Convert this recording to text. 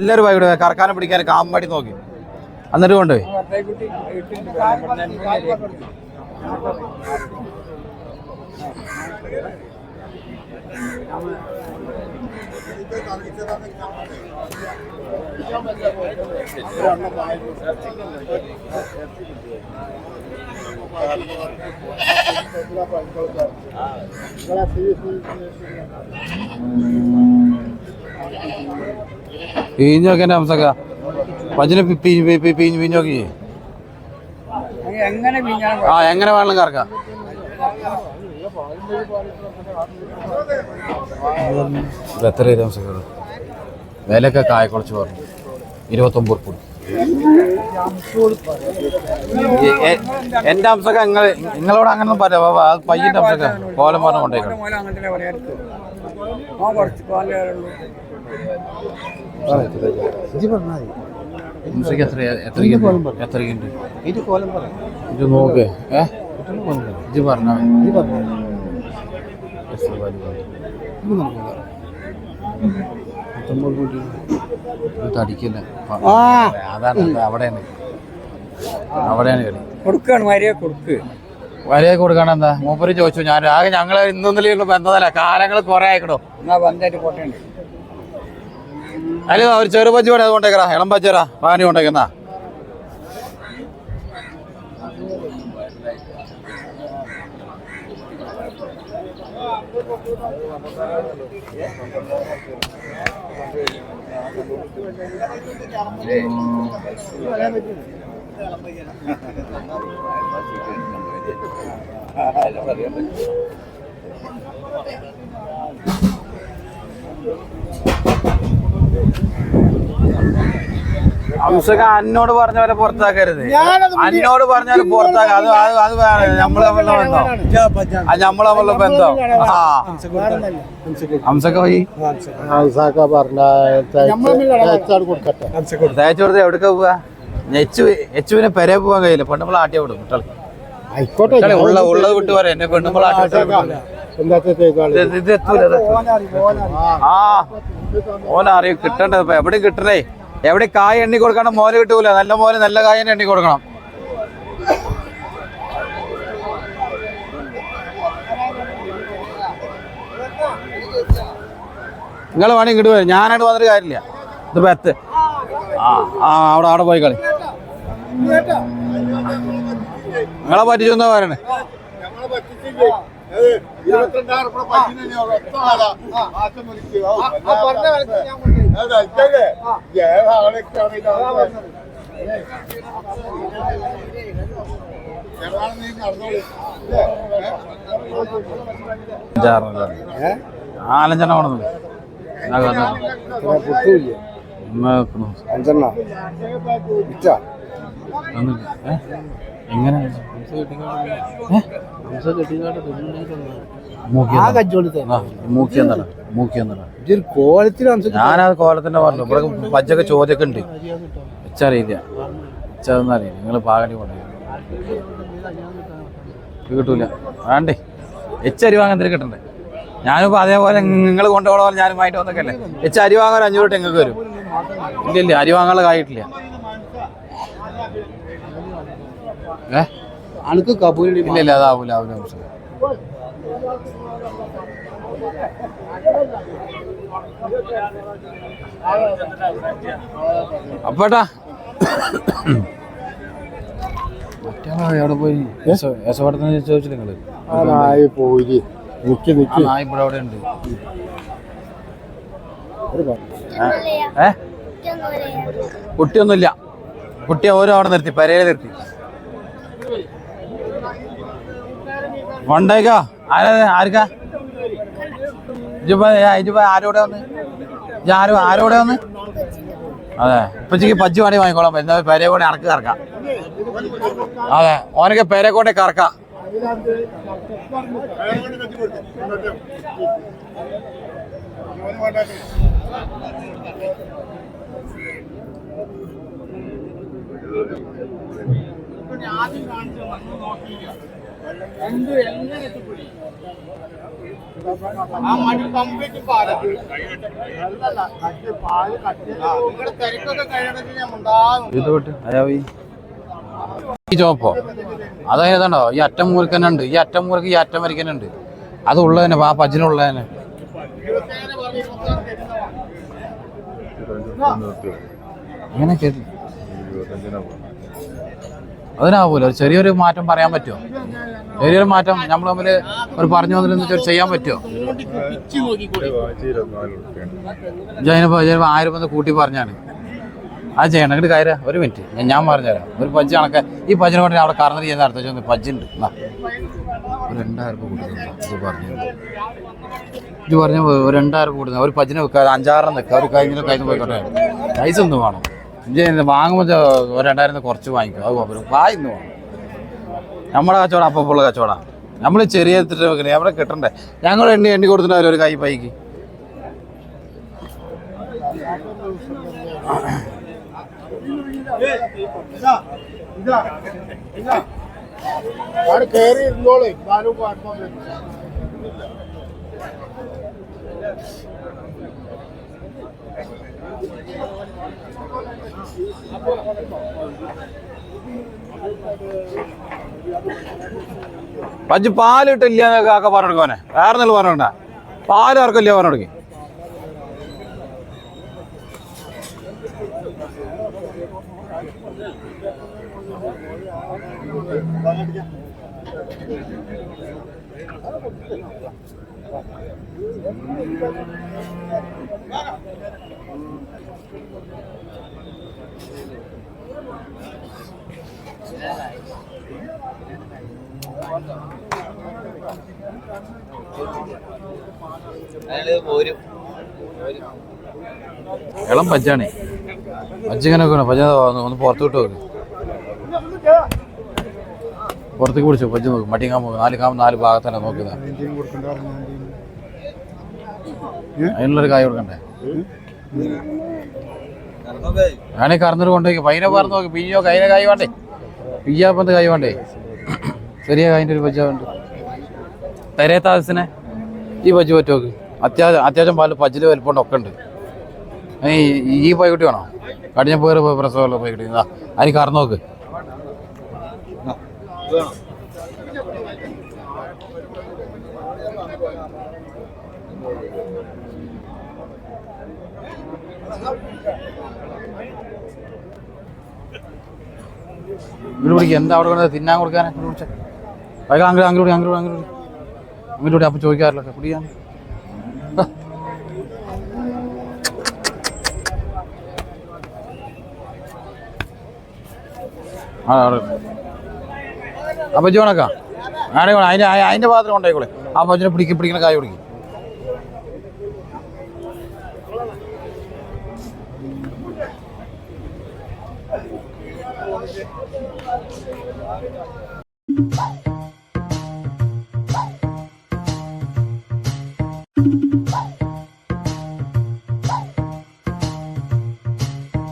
എല്ലാവരും വൈകിട്ട് കറക്കാനും പിടിക്കാൻ കാമ്പാടി നോക്കി. എന്നിട്ട് കൊണ്ടുപോയി എന്റെ അംസക്ക പഞ്ചിനെ പിഞ്ഞാൽ ആ എങ്ങനെ വേണം കറക്കാം എത്ര രൂപ വിലക്കെ വിലയൊക്കെ കായ കുറച്ച് പറഞ്ഞു ഇരുപത്തൊമ്പത് ഉറുപ്പ് എന്റെ അംസക്ക നിങ്ങൾ നിങ്ങളോട് അങ്ങനെ പറയാം പയ്യന്റെ അംസക്ക കോലം പറഞ്ഞ കൊണ്ടേക്കണം ആ കുറച്ച് എത്ര എത്ര ഇത് കോലം ഇത് നോക്ക്. ഇത് പറഞ്ഞ. ഇത് പറഞ്ഞു. അതാണ് അവിടെയാണ് അവിടെയാണ് കളി. കൊടുക്കാണ് മര്യാദ കൊടുക്ക്. വരയെ കൊടുക്കണം എന്താ? മൂപ്പര് ചോദിച്ചു ഞാൻ ആകെ ഞങ്ങൾ ഇന്നൊന്നിലുള്ള ബന്ധമല്ല കാലങ്ങൾ കുറെ ആയിക്കണോ. എന്നാ ബന്ധമായിട്ട് പോട്ടെ അല്ല ഒരു ചെറു ചെറുപഞ്ച് വേണേ അത് കൊണ്ടേക്കറാ ഇളം പച്ചറാ പാനി കൊണ്ടേക്കുന്നാ അംസക അന്നോട് പറഞ്ഞ പോലെ പുറത്താക്കരുത്. അന്നോട് പറഞ്ഞ പോലെ പുറത്താക്ക. അത് അത് അത് വേണം നമ്മൾ തമ്മിലുള്ള ബന്ധം. അത് നമ്മൾ തമ്മിലുള്ള ബന്ധം. ആ. അംസക്ക പോയി. പറഞ്ഞ കൊടുക്കട്ടെ. തേച്ചു കൊടുത്ത് എവിടേക്കാ പോവാ? എച്ചുവിനെ പെരെ പോവാൻ കഴിയില്ല. പെണ്ണുമ്പോൾ ആട്ടിയ വിടും. കുട്ടികൾ. ആയിക്കോട്ടെ ഉള്ള ഉള്ളത് വിട്ടു പറയാം. എന്നെ പെണ്ണുമ്പോൾ ആട്ടി ഇത് എത്തൂല. ആ ഓനറിയും. കിട്ടണ്ടത് എവിടെ കിട്ടണേ. എവിടെ കായ എണ്ണി കൊടുക്കണം മോന് കിട്ടൂല. നല്ല മോന് നല്ല കായ എണ്ണി കൊടുക്കണം. നിങ്ങൾ വേണമെങ്കിൽ ഇങ്ങോട്ട് വരും. ഞാനായിട്ട് വന്നിട്ട് കാര്യമില്ല. ഇത് പത്ത് ആ ആ അവിടെ അവിടെ പോയി കളി. നിങ്ങളെ പറ്റിച്ചു എന്നാ പറയണേ? നാലഞ്ചെണ്ണം അഞ്ചെണ്ണ? എങ്ങനെ? ഞാനത് കോലത്തിന്റെ പറഞ്ഞു. ഇവിടെ പച്ചൊക്കെ ചോദ്യമൊക്കെ ഉണ്ട്. വെച്ചറിയില്ല. വെച്ചതൊന്നും അറിയില്ല. നിങ്ങൾ പാകടി കൊണ്ടു കിട്ടൂല. വേണ്ടേ എച്ച് അരി വാങ്ങാൻ കിട്ടണ്ടേ? ഞാനിപ്പോ അതേപോലെ നിങ്ങൾ കൊണ്ടുപോകണ പോലെ വന്നൊക്കെ അല്ലേ? എച്ച് അരി വാങ്ങാൻ അഞ്ഞൂറ് ടെങ്ങൾക്ക് വരും? ഇല്ല ഇല്ല. അരി വാങ്ങാനുള്ള കായിട്ടില്ല ഏ അനക്ക് കബൂലി ഇല്ല ഇല്ല അതാവൂല ആവൂല അപ്പട്ടാ. അവിടെ പോയി? യശോടത്തിന് ചോദിച്ചില്ല നിങ്ങൾ? ആ നായി പോയി. നിക്ക് ആ നിക്ക് നായ ഇവിടെ അവിടെ ഉണ്ട് ഏ? കുട്ടിയൊന്നുമില്ല. കുട്ടിയെ ഓരോ അവിടെ നിർത്തി പരയിൽ നിർത്തി. കൊണ്ടേക്കാ ആരാ ആർക്കാ? ഇജിപ്പോ ഇജിപ്പോ ആരോടെ വന്ന്? ആരോ ആരോടെ വന്ന്? അതെ ഇപ്പച്ചക്ക് പജ്ജ് വേണി വാങ്ങിക്കോളാം. എന്താ പേരെ കൂടെ ഇറക്കി കറക്കാം. അതെ ഓനൊക്കെ പേരെ കൂടെ കറക്കാം. ആ മടി കംപ്ലീറ്റ് പാൽ. അല്ലല്ല കട്ട് പാൽ കട്ട് നിങ്ങളുടെ തിരക്കൊക്കെ കഴിയണമെങ്കിൽ ഞാൻ ഉണ്ടാകും ഈ ചോപ്പോ അതായതാണ്ടോ ഈ അറ്റം മൂലക്ക് തന്നെ ഉണ്ട് ഈ അറ്റം മൂലക്ക് ഈ അറ്റം വരയ്ക്ക് ഉണ്ട് അത് ഉള്ളത് തന്നെ ആ പജിനുള്ളത് തന്നെ ഇരുപത്തേഴ് പറഞ്ഞ് ഇരുപത്താറ് തരുന്നതാണ് അങ്ങനെ കേട്ടില്ല അതിനാവൂല. ഒരു ചെറിയൊരു മാറ്റം പറയാൻ പറ്റുമോ ചെറിയൊരു മാറ്റം നമ്മൾ തമ്മിൽ ഒരു പറഞ്ഞു വന്നിട്ട് ചെയ്യാൻ പറ്റുമോ ജൈനപ്പോ ജൈനപ്പോ ആയിരം ഒന്ന് കൂട്ടി പറഞ്ഞാണ്. അത് ചെയ്യണം അങ്ങോട്ട് കയറാ. ഒരു മിനിറ്റ്. ഞാൻ പറഞ്ഞുതരാം. ഒരു പജ്ജ് കണക്ക്. ഈ പജ്ജിനെ കൊണ്ട് അവിടെ കറന്നിട്ട് ചെയ്യുന്ന അടുത്ത ചോദിച്ചു പജ്ജുണ്ട്. ഒരു രണ്ടായിരം രൂപ. ഇത് പറഞ്ഞു. ഇത് പറഞ്ഞ ഒരു രണ്ടായിരം തന്നോ. ഒരു പജ്ജിനെ വെക്കുക അഞ്ചാറെണ്ണം നിൽക്കുക ഒരു കഴിഞ്ഞ കഴിഞ്ഞ് പോയിക്കോട്ടെ. പൈസ ഒന്നും വേണം. വാങ്ങുമ്പോൾ ഒരു കുറച്ച് വാങ്ങിക്കും. അത് കുഴപ്പമില്ല വായി വാങ്ങും. നമ്മുടെ കച്ചവടം അപ്പം ഉള്ള കച്ചവടം. നമ്മൾ ചെറിയ വെക്കണേ. അവിടെ കിട്ടണ്ടേ? ഞങ്ങൾ എണ്ണി എണ്ണി കൊടുത്തിട്ട് ഒരു കൈ പൈക്ക്. കയറി പഞ്ച് പാലിട്ടില്ല ഒക്കെ പറഞ്ഞെടുക്കോനെ വേറെ നല്ല പറഞ്ഞോണ്ട? പാൽ ഇറക്കില്ല പറഞ്ഞെടുക്കി? Thank പജ്ജാണേ പജ്ജ ഇങ്ങനെ വെക്കണം പജ്ജ ഒന്ന് പുറത്ത് വിട്ടു നോക്ക്. പുറത്തേക്ക് പിടിച്ചു പജ്ജ നോക്ക്. മടിയങ്ങാൻ പോകും നാല് കാമ്പ് നാല് ഭാഗത്തന്നെ നോക്കുന്നത് അതിനുള്ളൊരു കായ് കൊടുക്കണ്ടേ? ഞാനീ കറന്നിട്ട് കൊണ്ടുപോയി പൈന പറഞ്ഞു നോക്കി. പിഞ്ഞോ കൈന കായ് വേണ്ടേ? പിയ്യാപ്പന്ത് കായ് വേണ്ടേ? ചെറിയ കായിന്റെ ഒരു പജ്ജ ഉണ്ട് തരേത്താസിനെ ഈ പജ്ജ് പറ്റുമോക്ക് അത്യാവശ്യം അത്യാവശ്യം പാൽ പജ്ജിൽ വലിപ്പമുണ്ട് ഒക്കെ ഉണ്ട്. ഈ ഈ പൈക്കുട്ടി വേണോ? കടിഞ്ഞ പേര് പ്രസവമുള്ള പൈക്കുട്ടി ഇതാ അതിന് കറന്നു ഇങ്ങോട്ട് എന്താ അവിടെ കൊണ്ട് തിന്നാൻ കൊടുക്കാനെ പിടിച്ച വൈകാ അങ്ങോട്ട് അങ്ങോട്ട് അങ്ങോട്ട് അങ്ങോട്ട് അങ്ങോട്ട് അപ്പം ചോദിക്കാറില്ല കുടിക്കാൻ. ദാ. ജോണക്കാ ആടെ അതിന്റെ അതിന്റെ പാത്രം ഉണ്ടായിക്കോളെ ആ പച്ചനെ പിടിക്ക് പിടിക്കണ കായ പിടിക്കും ആ